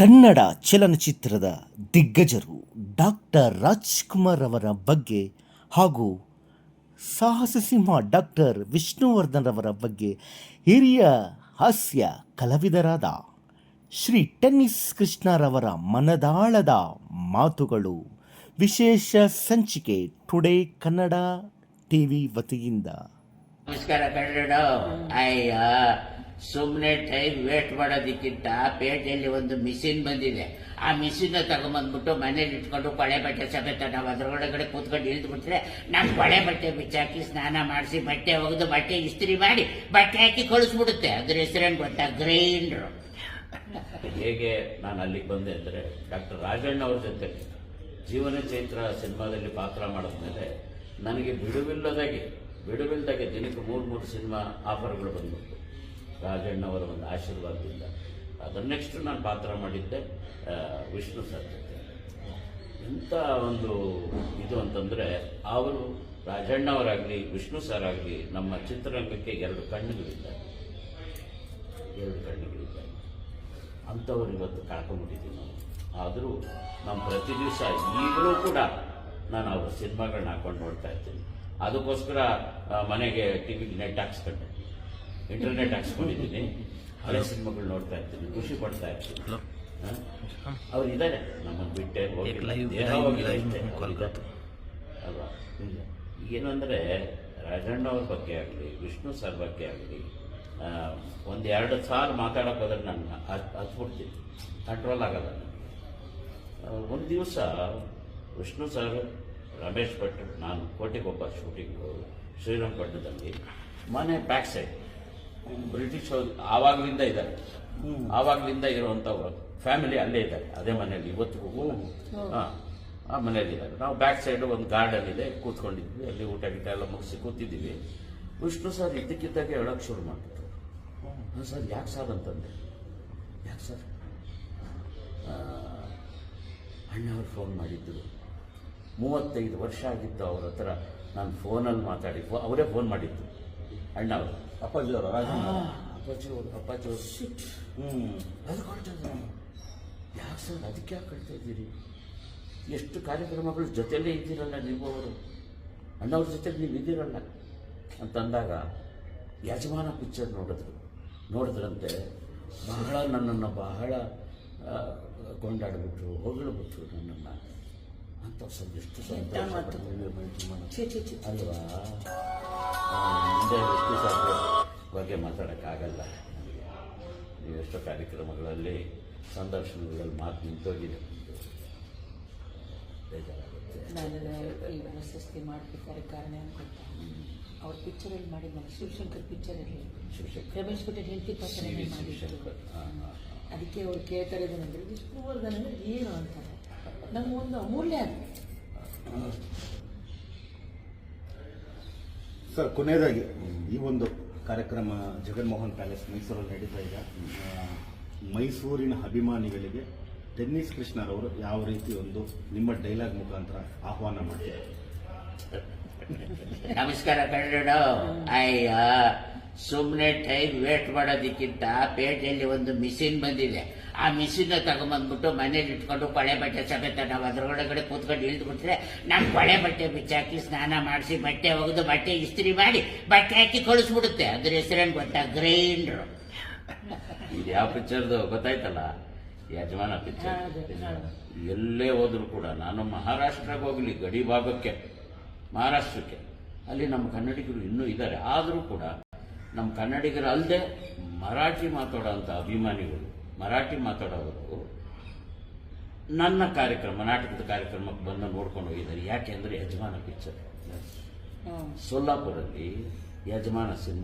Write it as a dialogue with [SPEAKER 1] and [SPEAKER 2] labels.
[SPEAKER 1] ಕನ್ನಡ ಚಲನಚಿತ್ರದ ದಿಗ್ಗಜರು ಡಾಕ್ಟರ್ ರಾಜ್ಕುಮಾರ್ ಅವರ ಬಗ್ಗೆ ಹಾಗೂ ಸಾಹಸ ಸಿಂಹ ಡಾಕ್ಟರ್ ವಿಷ್ಣುವರ್ಧನ್ ಅವರ ಬಗ್ಗೆ ಹಿರಿಯ ಹಾಸ್ಯ ಕಲಾವಿದರಾದ ಶ್ರೀ ಟೆನ್ನಿಸ್ ಕೃಷ್ಣರವರ ಮನದಾಳದ ಮಾತುಗಳು. ವಿಶೇಷ ಸಂಚಿಕೆ ಟುಡೇ ಕನ್ನಡ ಟಿವಿ ವತಿಯಿಂದ.
[SPEAKER 2] ನಮಸ್ಕಾರ ಕನ್ನಡ ಅಯ್ಯ ಸುಮ್ಮನೆ ಟೈಮ್ ವೇಟ್ ಮಾಡೋದಕ್ಕಿಂತ ಪೇಟೆಯಲ್ಲಿ ಒಂದು ಮಿಷಿನ್ ಬಂದಿದೆ. ಆ ಮಿಷಿನ್ ತಗೊಂಬಂದ್ಬಿಟ್ಟು ಮನೇಲಿ ಇಟ್ಕೊಂಡು ಕೊಳೆ ಬಟ್ಟೆ ಸಮೇತ ನಾವು ಅದರೊಳಗಡೆ ಕೂತ್ಕೊಂಡು ಇಳಿದು ಬಿಟ್ರೆ ನಮ್ಮ ಕೊಳೆ ಬಟ್ಟೆ ಬಿಚ್ಚಾಕಿ ಸ್ನಾನ ಮಾಡಿಸಿ ಬಟ್ಟೆ ಒಗೆದು ಬಟ್ಟೆ ಇಸ್ತ್ರಿ ಮಾಡಿ ಬಟ್ಟೆ ಹಾಕಿ ಕಳಿಸ್ಬಿಡುತ್ತೆ. ಅದ್ರ ಹೆಸರೇನು ಗೊತ್ತಾ? ಗ್ರೈಂಡ್ರು.
[SPEAKER 3] ಹೇಗೆ ನಾನು ಅಲ್ಲಿಗೆ ಬಂದೆ ಅಂದರೆ ಡಾಕ್ಟರ್ ರಾಜಣ್ಣ ಅವ್ರ ಜೊತೆ ಜೀವನ ಚೈತ್ರ ಸಿನಿಮಾದಲ್ಲಿ ಪಾತ್ರ ಮಾಡಿದ್ಮೇಲೆ ನನಗೆ ಬಿಡುವಿಲ್ಲದಾಗೆ ಬಿಡುವಿಲ್ಲದಾಗೆ ದಿನಕ್ಕೆ ಮೂರು ಮೂರು ಸಿನಿಮಾ ಆಫರ್ಗಳು ಬಂದ್ಬಿಟ್ಟು ರಾಜಣ್ಣ ಅವರ ಒಂದು ಆಶೀರ್ವಾದದಿಂದ. ಅದನ್ನ ನೆಕ್ಸ್ಟ್ ನಾನು ಪಾತ್ರ ಮಾಡಿದ್ದೆ ವಿಷ್ಣು ಸರ್ ಜೊತೆ. ಎಂಥ ಒಂದು ಇದು ಅಂತಂದರೆ, ಅವರು ರಾಜಣ್ಣವರಾಗಲಿ, ವಿಷ್ಣು ಸರ್ ಆಗಲಿ ನಮ್ಮ ಚಿತ್ರರಂಗಕ್ಕೆ ಎರಡು ಕಣ್ಣುಗಳಿದ್ದಾರೆ ಎರಡು ಕಣ್ಣುಗಳಿದ್ದಾರೆ ಅಂಥವ್ರು ಇವತ್ತು ಕಳ್ಕೊಂಡ್ಬಿಟ್ಟಿದ್ದೀವಿ ನಾವು. ಆದರೂ ನಮ್ಮ ಪ್ರತಿ ದಿವಸ ಈಗಲೂ ಕೂಡ ನಾನು ಅವ್ರ ಸಿನಿಮಾಗಳನ್ನ ಹಾಕೊಂಡು ನೋಡ್ತಾ ಇರ್ತೀನಿ. ಅದಕ್ಕೋಸ್ಕರ ಮನೆಗೆ ಟಿವಿಗೆ ನೆಟ್ ಹಾಕ್ಸ್ಕೊಂಡೆ. ಇಂಟರ್ನೆಟ್ ಹಾಕ್ಸ್ಕೊಂಡಿದ್ದೀನಿ. ಹಳೆ ಸಿನಿಮಾಗಳು ನೋಡ್ತಾ ಇರ್ತೀನಿ ಖುಷಿ ಪಡ್ತಾ ಇರ್ತೀನಿ? ಅವ್ರು ಇದ್ದಾರೆ ನಮ್ಮನ್ನು ಬಿಟ್ಟೆ. ಅಲ್ವಾ? ಏನು ಅಂದರೆ ರಾಜಣ್ಣ ಅವ್ರ ಬಗ್ಗೆ ಆಗಲಿ ವಿಷ್ಣು ಸರ್ ಬಗ್ಗೆ ಆಗಲಿ ಒಂದು ಎರಡು ಸಾರಿ ಮಾತಾಡೋಕೆ ಹೋದ್ರೆ ನಾನು ಹತ್ ಹತ್ಬಿಡ್ತೀನಿ ಕಂಟ್ರೋಲ್ ಆಗಲ್ಲ. ಒಂದು ದಿವಸ ವಿಷ್ಣು ಸರ್ ರಮೇಶ್ ಭಟ್ ನಾನು ಕೋಟೆಗೊಬ್ಬ ಶೂಟಿಂಗ್ ಶ್ರೀರಂಗಪಟ್ಟಣದಲ್ಲಿ. ಮನೆ ಬ್ಯಾಕ್ ಸೈಡ್ ಬ್ರಿಟಿಷ್ ಆವಾಗಲಿಂದ ಇದ್ದಾರೆ. ಆವಾಗಲಿಂದ ಇರುವಂಥ ಫ್ಯಾಮಿಲಿ ಅಲ್ಲೇ ಇದ್ದಾರೆ. ಅದೇ ಮನೆಯಲ್ಲಿ ಇವತ್ತಿಗೂ ಹಾಂ. ಆ ಮನೆಯಲ್ಲಿ ಇದ್ದಾರೆ. ನಾವು ಬ್ಯಾಕ್ ಸೈಡ್ ಒಂದು ಗಾರ್ಡನ್ ಇದೆ ಕೂತ್ಕೊಂಡಿದ್ವಿ. ಅಲ್ಲಿ ಊಟ ಗೀಟ ಎಲ್ಲ ಮುಗಿಸಿ ಕೂತಿದ್ದೀವಿ. ವಿಷ್ಣು ಸರ್ ಇದ್ದಕ್ಕಿದ್ದಾಗೆ ಹೇಳೋಕೆ ಶುರು ಮಾಡಿದ್ರು ಹಾಂ ಸರ್ ಯಾಕೆ ಸರ್ ಅಂತಂದೆ. ಯಾಕೆ ಸರ್ ಅಣ್ಣವ್ರು ಫೋನ್ ಮಾಡಿದ್ದರು ಮೂವತ್ತೈದು ವರ್ಷ ಆಗಿತ್ತು ಅವ್ರ ಹತ್ರ ನಾನು ಫೋನಲ್ಲಿ ಮಾತಾಡಿ. ಫೋ- ಅವರೇ ಫೋನ್ ಮಾಡಿದ್ದು. ಅಣ್ಣವರು
[SPEAKER 4] ಅಪ್ಪಾಜಿ ಅವರು
[SPEAKER 3] ಅಪ್ಪಾಜಿ ಅವರು ಅಪ್ಪಾಜಿ ಅವರು.
[SPEAKER 4] ಹ್ಞೂ
[SPEAKER 3] ಅದು ಕೊಡ್ತಾ ಯಾಕೆ ಸರ್ ಅದಕ್ಕೆ ಯಾಕೆ ಕಳ್ತಾ ಇದ್ದೀರಿ? ಎಷ್ಟು ಕಾರ್ಯಕ್ರಮಗಳ ಜೊತೆಲೇ ಇದ್ದೀರಲ್ಲ ನೀವು ಅವರು. ಅಣ್ಣವ್ರ ಜೊತೆಗೆ ನೀವು ಇದ್ದೀರಲ್ಲ. ಅಂತಂದಾಗ ಯಜಮಾನ ಪಿಕ್ಚರ್ ನೋಡಿದ್ರು. ನೋಡಿದ್ರಂತೆ ಬಹಳ ನನ್ನನ್ನು ಬಹಳ ಕೊಂಡಾಡಿಬಿಟ್ರು ಕೊಂಡಾಡ್ಬಿಟ್ರು ಹೊಗಳ್ಬಿಟ್ರು ನನ್ನನ್ನು. ಅಂತ ಎಷ್ಟು ಸಂತೋಷ. ಅಲ್ವಾ? ಮುಂದೆ ಬಗ್ಗೆ ಮಾತಾಡೋಕ್ಕಾಗಲ್ಲ. ಎಷ್ಟೋ ಕಾರ್ಯಕ್ರಮಗಳಲ್ಲಿ ಸಂದರ್ಶನಗಳಲ್ಲಿ ಮಾತು ನಿಂತೋಗಿದೆ.
[SPEAKER 5] ನಾನು ಈ ಪ್ರಶಸ್ತಿ ಮಾಡ್ಬೇಕಾದ್ರೆ ಕಾರಣ ಅಂತ ಅವ್ರ ಪಿಕ್ಚರಲ್ಲಿ ಮಾಡಿದ್ನಲ್ಲ ಶಿವಶಂಕರ್ ಪಿಕ್ಚರಲ್ಲಿ ರಮೇಶ್ ಪಟೇಲ್ ಹೆಂಡತಿ ಪಾತ್ರ ಅದಕ್ಕೆ ಅವ್ರು ಕೇಳ್ತಾರೆ ಇರೋದಂದ್ರೆ ವಿಷ್ಣುವರ್ಧನ್ ಅಂದ್ರೆ ಏನು ಅಂತಾರೆ? ನಮ್ಮ ಒಂದು ಅಮೂಲ್ಯ.
[SPEAKER 4] ಸರ್ ಕೊನೆಯದಾಗಿ ಈ ಒಂದು ಕಾರ್ಯಕ್ರಮ ಜಗನ್ಮೋಹನ್ ಪ್ಯಾಲೇಸ್ ಮೈಸೂರಲ್ಲಿ ನಡೀತಾ ಇದೆ. ಮೈಸೂರಿನ ಅಭಿಮಾನಿಗಳಿಗೆ ಟೆನ್ನಿಸ್ ಕೃಷ್ಣರವರು ಯಾವ ರೀತಿ ಒಂದು ನಿಮ್ಮ ಡೈಲಾಗ್ ಮುಖಾಂತರ ಆಹ್ವಾನ ಮಾಡ್ತಾರೆ?
[SPEAKER 2] ನಮಸ್ಕಾರ ಕನ್ನಡ ಅಯ್ಯ ಸುಮ್ಮನೆ ಟೈಮ್ ವೇಟ್ ಮಾಡೋದಕ್ಕಿಂತ ಪೇಟೆಯಲ್ಲಿ ಒಂದು ಮಿಷಿನ್ ಬಂದಿದೆ. ಆ ಮಿಷಿನ್ನ ತಗೊಂಬಂದ್ಬಿಟ್ಟು ಮನೇಲಿ ಇಟ್ಕೊಂಡು ಕೊಳೆ ಬಟ್ಟೆ ಸಮೇತ ನಾವು ಅದರೊಳಗಡೆ ಕೂತ್ಕೊಂಡು ಇಳಿದ್ಬಿಟ್ರೆ ನಾನು ನಮ್ಮ ಕೊಳೆ ಬಟ್ಟೆ ಬಿಚ್ಚಾಕಿ ಸ್ನಾನ ಮಾಡಿಸಿ ಬಟ್ಟೆ ಒಗೆದು ಬಟ್ಟೆ ಇಸ್ತ್ರಿ ಮಾಡಿ ಬಟ್ಟೆ ಹಾಕಿ ಕಳಿಸ್ಬಿಡುತ್ತೆ. ಅದ್ರ ಹೆಸರೇನು ಗೊತ್ತಾ? ಗ್ರೈಂಡ್ರು.
[SPEAKER 3] ಇದು ಯಾವ ಪಿಕ್ಚರ್ದು ಗೊತ್ತಾಯ್ತಲ್ಲ? ಯಜಮಾನ ಪಿಕ್ಚರ್. ಎಲ್ಲೇ ಹೋದ್ರು ಕೂಡ ನಾನು ಮಹಾರಾಷ್ಟ್ರಕ್ಕೆ ಹೋಗಲಿ ಗಡಿ ಭಾಗಕ್ಕೆ ಮಹಾರಾಷ್ಟ್ರಕ್ಕೆ. ಅಲ್ಲಿ ನಮ್ಮ ಕನ್ನಡಿಗರು ಇನ್ನೂ ಇದ್ದಾರೆ. ಆದರೂ ಕೂಡ ನಮ್ಮ ಕನ್ನಡಿಗರ ಅಲ್ಲದೆ ಮರಾಠಿ ಮಾತಾಡೋವಂಥ ಅಭಿಮಾನಿಗಳು ಮರಾಠಿ ಮಾತಾಡೋರು ನನ್ನ ಕಾರ್ಯಕ್ರಮ ನಾಟಕದ ಕಾರ್ಯಕ್ರಮಕ್ಕೆ ಬಂದು ನೋಡ್ಕೊಂಡು ಹೋಗಿದ್ದಾರೆ ಯಾಕೆ ಅಂದರೆ ಯಜಮಾನ ಪಿಕ್ಚರ್
[SPEAKER 5] ಹ್ಮ್.
[SPEAKER 3] ಸೊಲ್ಲಾಪುರಲ್ಲಿ ಯಜಮಾನ ಸಿನಿಮಾ